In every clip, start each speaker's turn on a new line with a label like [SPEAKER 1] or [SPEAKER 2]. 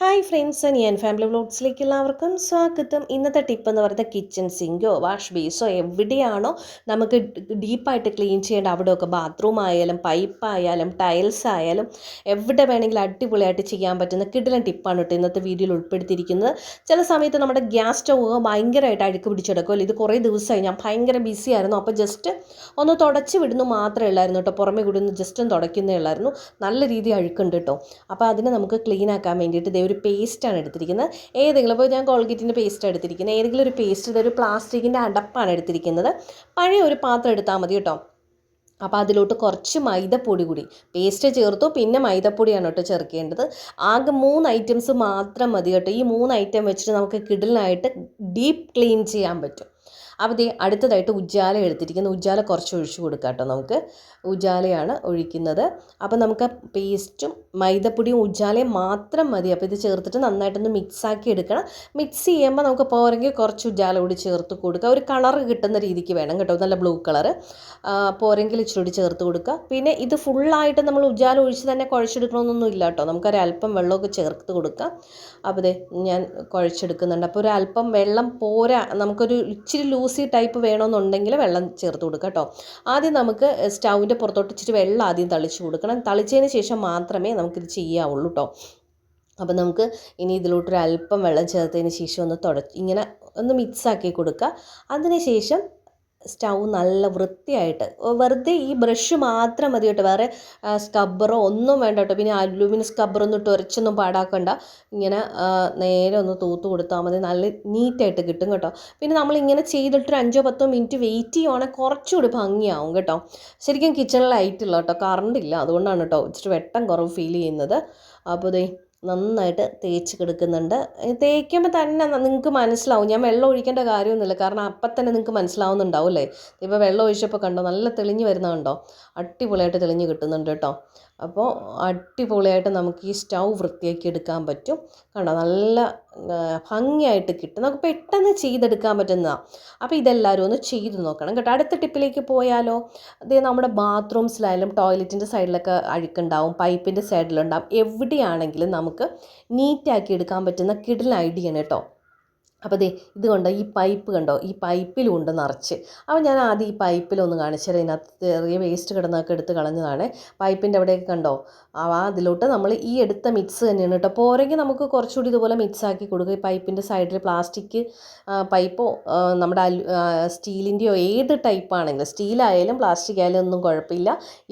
[SPEAKER 1] Hi friends and ഞാൻ family വ്ലോഗ്സിലേക്ക് എല്ലാവർക്കും സ്വാഗതം. ഇന്നത്തെ ടിപ്പ് എന്ന് പറയുന്നത് കിച്ചൺ സിങ്കോ വാഷ് ബേസോ എവിടെയാണോ നമുക്ക് ഡീപ്പായിട്ട് ക്ലീൻ ചെയ്യേണ്ട അവിടെയൊക്കെ ബാത്റൂം ആയാലും പൈപ്പ് ആയാലും ടൈൽസ് ആയാലും എവിടെ വേണമെങ്കിലും അടിപൊളിയായിട്ട് ചെയ്യാൻ പറ്റുന്ന കിടിലൻ ടിപ്പാണ് കേട്ടോ ഇന്നത്തെ വീഡിയോയിൽ ഉൾപ്പെടുത്തിയിരിക്കുന്നത്. ചില സമയത്ത് നമ്മുടെ ഗ്യാസ് സ്റ്റവ് ഭയങ്കരമായിട്ട് അഴുക്ക് പിടിച്ചെടുക്കുമല്ലോ ഇത് കുറേ ദിവസമായി. ഞാൻ ഭയങ്കര ബിസി ആയിരുന്നു. അപ്പോൾ ജസ്റ്റ് ഒന്ന് തുടച്ച് വിടുന്നു മാത്രമേ ഉള്ളായിരുന്നു കേട്ടോ. പുറമെ കൂടി ഒന്ന് ജസ്റ്റ് ഒന്ന് തുടയ്ക്കുന്നേ ഉള്ളായിരുന്നു. നല്ല രീതിയിൽ അഴുക്കുണ്ട് കേട്ടോ. അപ്പോൾ അതിനെ നമുക്ക് ക്ലീൻ ആക്കാൻ വേണ്ടിയിട്ട് ഒരു പേസ്റ്റാണ് എടുത്തിരിക്കുന്നത്. ഏതെങ്കിലും ഇപ്പോൾ ഞാൻ കോൾഗേറ്റിന്റെ പേസ്റ്റ് എടുത്തിരിക്കുന്നത്. ഏതെങ്കിലും ഒരു പേസ്റ്റ് ഇതൊരു പ്ലാസ്റ്റിക്കിന്റെ അടപ്പാണ് എടുത്തിരിക്കുന്നത്. പഴയ ഒരു പാത്രം എടുത്താൽ മതി കേട്ടോ. അപ്പോൾ അതിലോട്ട് കുറച്ച് മൈദപ്പൊടി കൂടി. പേസ്റ്റ് ചേർത്തു പിന്നെ മൈദപ്പൊടിയാണ് കേട്ടോ ചേർക്കേണ്ടത്. ആകെ മൂന്ന് ഐറ്റംസ് മാത്രം മതി കേട്ടോ. ഈ മൂന്ന് ഐറ്റം വെച്ചിട്ട് നമുക്ക് കിഡിലിനായിട്ട് ഡീപ്പ് ക്ലീൻ ചെയ്യാൻ പറ്റും. അപ്പോൾ അടുത്തതായിട്ട് ഉജ്ജാല എടുത്തിരിക്കുന്നു. ഉജ്ജാല കുറച്ച് ഒഴിച്ചു കൊടുക്കാം കേട്ടോ നമുക്ക്. ഉജ്ജാലയാണ് ഒഴിക്കുന്നത്. അപ്പോൾ നമുക്ക് പേസ്റ്റും മൈദപ്പൊടിയും ഉജ്ജാലയും മാത്രം മതി. അപ്പോൾ ഇത് ചേർത്തിട്ട് നന്നായിട്ടൊന്ന് മിക്സാക്കി എടുക്കണം. മിക്സ് ചെയ്യുമ്പോൾ നമുക്ക് പോരെങ്കിൽ കുറച്ച് ഉജ്ജാല കൂടി ചേർത്ത് കൊടുക്കുക ഒരു കളർ കിട്ടുന്ന രീതിക്ക് വേണം കേട്ടോ. നല്ല ബ്ലൂ കളർ പോരെങ്കിൽ ഇച്ചിരി കൂടി ചേർത്ത് കൊടുക്കുക. പിന്നെ ഇത് ഫുള്ളായിട്ട് നമ്മൾ ഉജ്ജാല ഒഴിച്ച് തന്നെ കുഴച്ചെടുക്കണമെന്നൊന്നും ഇല്ല കേട്ടോ. നമുക്കൊരൽപ്പം വെള്ളമൊക്കെ ചേർത്ത് കൊടുക്കാം. അപ്പോൾ ഞാൻ കുഴച്ചെടുക്കുന്നുണ്ട്. അപ്പോൾ ഒരു അല്പം വെള്ളം പോരാ. നമുക്കൊരു ഇച്ചിരി ലൂസി ടൈപ്പ് വേണമെന്നുണ്ടെങ്കിൽ വെള്ളം ചേർത്ത് കൊടുക്കുക കേട്ടോ. ആദ്യം നമുക്ക് സ്റ്റൗവിന്റെ പുറത്തോട്ട് ഇച്ചിരി വെള്ളം ആദ്യം തളിച്ച് കൊടുക്കണം. തളിച്ചതിന് ശേഷം മാത്രമേ നമുക്കിത് ചെയ്യാവുള്ളൂ കേട്ടോ. അപ്പോൾ നമുക്ക് ഇനി ഇതിലോട്ടൊരു അല്പം വെള്ളം ചേർത്തതിന് ശേഷം ഒന്ന് തുടച്ച് ഇങ്ങനെ ഒന്ന് മിക്സാക്കി കൊടുക്കുക. അതിന് ശേഷം സ്റ്റൗ നല്ല വൃത്തിയായിട്ട്. വെറുതെ ഈ ബ്രഷ് മാത്രം മതി കേട്ടോ. വേറെ സ്ക്രബ്ബറോ ഒന്നും വേണ്ട കേട്ടോ. പിന്നെ അലൂമിനിയം സ്ക്രബ്ബറൊന്നും ഇട്ട് ഉരച്ചൊന്നും പാടാക്കണ്ട. ഇങ്ങനെ നേരെ ഒന്ന് തൂത്ത് കൊടുത്താൽ മതി. നല്ല നീറ്റായിട്ട് കിട്ടും കേട്ടോ. പിന്നെ നമ്മൾ ഇങ്ങനെ ചെയ്തിട്ടൊരു അഞ്ചോ പത്തോ മിനിറ്റ് വെയിറ്റ് ചെയ്യുവാണെങ്കിൽ കുറച്ചുകൂടി ഭംഗിയാവും കേട്ടോ. ശരിക്കും കിച്ചണിൽ ലൈറ്റ് ഇല്ല കേട്ടോ. കറണ്ട് ഇല്ല. അതുകൊണ്ടാണ് കേട്ടോ ഇച്ചിരി വെട്ടം കുറവ് ഫീൽ ചെയ്യുന്നത്. അപ്പോൾ ദേ നന്നായിട്ട് തേച്ച് കിടക്കുന്നുണ്ട്. തേക്കുമ്പോൾ തന്നെ നിങ്ങൾക്ക് മനസ്സിലാവും. ഞാൻ വെള്ളം ഒഴിക്കേണ്ട കാര്യമൊന്നുമില്ല. കാരണം അപ്പം തന്നെ നിങ്ങൾക്ക് മനസ്സിലാവുന്നുണ്ടാവും അല്ലേ ഇപ്പോൾ വെള്ളം ഒഴിച്ചപ്പോൾ കണ്ടോ? നല്ല തെളിഞ്ഞ് വരുന്ന കണ്ടോ? അടിപൊളിയായിട്ട് തെളിഞ്ഞ് കിട്ടുന്നുണ്ട് കേട്ടോ. അപ്പോൾ അടിപൊളിയായിട്ട് നമുക്ക് ഈ സ്റ്റൗ വൃത്തിയാക്കി എടുക്കാൻ പറ്റും. കണ്ടോ? നല്ല ഭംഗിയായിട്ട് കിട്ടും. നമുക്ക് പെട്ടെന്ന് ചെയ്തെടുക്കാൻ പറ്റുന്നതാണ് അപ്പോൾ ഇതെല്ലാവരും ഒന്ന് ചെയ്ത് നോക്കണം കേട്ടോ. അടുത്ത ടിപ്പിലേക്ക് പോയാലോ? അതേ നമ്മുടെ ബാത്റൂംസിലായാലും ടോയ്ലറ്റിന്റെ സൈഡിലൊക്കെ അഴുക്കുണ്ടാവും പൈപ്പിന്റെ സൈഡിലുണ്ടാവും. എവിടെയാണെങ്കിലും നമുക്ക് നീറ്റാക്കി എടുക്കാൻ പറ്റുന്ന കിടിൽ ഐഡിയ കേട്ടോ. അപ്പോൾ ദേ ഇത് കണ്ടോ? ഈ പൈപ്പ് കണ്ടോ? ഈ പൈപ്പിലുണ്ട് നിറച്ച്. അപ്പോൾ ഞാൻ ആദ്യം ഈ പൈപ്പിലൊന്ന് കാണിച്ചത് ഇതിനകത്ത് ചെറിയ വേസ്റ്റ് കിടന്നൊക്കെ എടുത്ത് കളഞ്ഞതാണ്. പൈപ്പിന്റെ അവിടെയൊക്കെ കണ്ടോ? ആ അതിലോട്ട് നമ്മൾ ഈ എടുത്ത മിക്സ് തന്നെയാണ് കേട്ടോ. പോരെങ്കിൽ നമുക്ക് കുറച്ചുകൂടി ഇതുപോലെ മിക്സ് ആക്കി കൊടുക്കുക ഈ പൈപ്പിന്റെ സൈഡിൽ പ്ലാസ്റ്റിക് പൈപ്പോ നമ്മുടെ അലു സ്റ്റീലിന്റെയോ ഏത് ടൈപ്പാണെങ്കിലും സ്റ്റീലായാലും പ്ലാസ്റ്റിക് ആയാലും ഒന്നും കുഴപ്പമില്ല.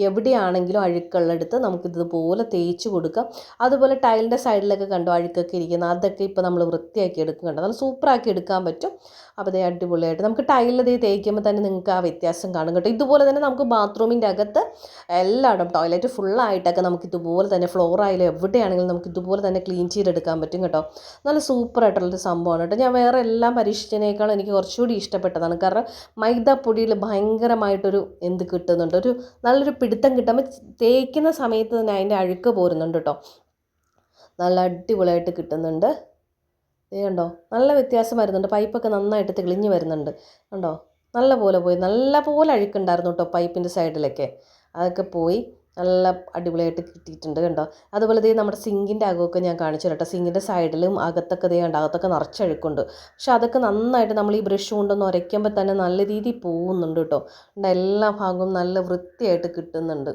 [SPEAKER 1] എവിടെയാണെങ്കിലും അഴുക്കുള്ളെടുത്ത് നമുക്കിതുപോലെ തേച്ച് കൊടുക്കാം. അതുപോലെ ടൈലിന്റെ സൈഡിലൊക്കെ കണ്ടോ? അഴുക്കൊക്കെ ഇരിക്കുന്നത് അതൊക്കെ ഇപ്പോൾ നമ്മൾ വൃത്തിയാക്കി എടുക്കും കണ്ടോ നല്ല സൂപ്പറാക്കി എടുക്കാൻ പറ്റും. അപ്പോൾ അതേ അടിപൊളിയായിട്ട് നമുക്ക് ടൈലിൽ ഇത് തേക്കുമ്പോൾ തന്നെ നിങ്ങൾക്ക് ആ വ്യത്യാസം കാണും കേട്ടോ. ഇതുപോലെ തന്നെ നമുക്ക് ബാത്റൂമിന്റെ അകത്ത് എല്ലായിടും ടോയ്ലറ്റ് ഫുള്ളായിട്ടൊക്കെ നമുക്ക് ഇതുപോലെ തന്നെ ഫ്ലോർ ആയാലും എവിടെയാണെങ്കിലും നമുക്ക് ഇതുപോലെ തന്നെ ക്ലീൻ ചെയ്തെടുക്കാൻ പറ്റും കേട്ടോ. നല്ല സൂപ്പറായിട്ടുള്ളൊരു സംഭവമാണ് കേട്ടോ. ഞാൻ വേറെ എല്ലാം പരീക്ഷിച്ചതിനേക്കാളും എനിക്ക് കുറച്ചുകൂടി ഇഷ്ടപ്പെട്ടതാണ്. കാരണം മൈദപ്പൊടിയിൽ ഭയങ്കരമായിട്ടൊരു എന്ത് കിട്ടുന്നുണ്ട്? ഒരു നല്ലൊരു പിടുത്തം കിട്ടുമ്പോൾ തേക്കുന്ന സമയത്ത് തന്നെ അതിന്റെ അഴുക്ക് പോരുന്നുണ്ട് കേട്ടോ. നല്ല അടിപൊളിയായിട്ട് കിട്ടുന്നുണ്ട്. ഇത് കണ്ടോ നല്ല വ്യത്യാസം വരുന്നുണ്ട്. പൈപ്പൊക്കെ നന്നായിട്ട് തെളിഞ്ഞ് വരുന്നുണ്ട്. കണ്ടോ നല്ല പോലെ പോയി. നല്ല പോലെ അഴുക്കുണ്ടായിരുന്നു കേട്ടോ പൈപ്പിന്റെ സൈഡിലൊക്കെ. അതൊക്കെ പോയി നല്ല അടിപൊളിയായിട്ട് കിട്ടിയിട്ടുണ്ട് കണ്ടോ. അതുപോലെ ദേ നമ്മുടെ സിങ്കിന്റെ അകമൊക്കെ ഞാൻ കാണിച്ചു കേട്ടോ. സിങ്കിന്റെ സൈഡിലും അകത്തൊക്കെ ദേ കണ്ടോ അകത്തൊക്കെ നിറച്ചഴുക്കുണ്ട് പക്ഷെ അതൊക്കെ നന്നായിട്ട് നമ്മൾ ഈ ബ്രഷ് കൊണ്ടൊന്ന് ഉരയ്ക്കുമ്പോൾ തന്നെ നല്ല രീതിയിൽ പോകുന്നുണ്ട് കേട്ടോ. എല്ലാ ഭാഗവും നല്ല വൃത്തിയായിട്ട് കിട്ടുന്നുണ്ട്.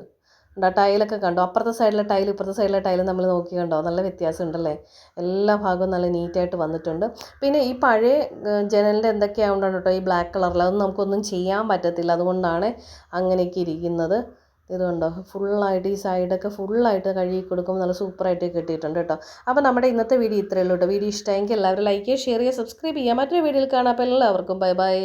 [SPEAKER 1] കണ്ടോ ടൈലൊക്കെ കണ്ടോ? അപ്പുറത്തെ സൈഡിലെ ടൈൽ ഇപ്പുറത്തെ സൈഡിലെ ടൈൽ നമ്മൾ നോക്കി കണ്ടോ? നല്ല വ്യത്യാസം ഉണ്ടല്ലേ എല്ലാ ഭാഗവും നല്ല നീറ്റായിട്ട് വന്നിട്ടുണ്ട്. പിന്നെ ഈ പഴയ ജനലിന്റെ എന്തൊക്കെയാണ് കേട്ടോ? ഈ ബ്ലാക്ക് കളറിൽ അതൊന്നും നമുക്കൊന്നും ചെയ്യാൻ പറ്റത്തില്ല. അതുകൊണ്ടാണ് അങ്ങനെയൊക്കെ ഇരിക്കുന്നത്. ഇത് കണ്ടോ? ഫുള്ളായിട്ട് ഈ സൈഡൊക്കെ ഫുള്ളായിട്ട് കഴുകി കൊടുക്കുമ്പോൾ നല്ല സൂപ്പറായിട്ട് കിട്ടിയിട്ടുണ്ട് കേട്ടോ. അപ്പോൾ നമ്മുടെ ഇന്നത്തെ വീഡിയോ ഇത്രയേ ഉള്ളൂ കേട്ടോ. വീഡിയോ ഇഷ്ടമെങ്കിൽ എല്ലാവരും ലൈക്ക് ചെയ്യുക ഷെയർ ചെയ്യുക സബ്സ്ക്രൈബ് ചെയ്യുക. മറ്റൊരു വീഡിയോയിൽ കാണാം. അപ്പോൾ എല്ലാവർക്കും ബൈ ബൈ.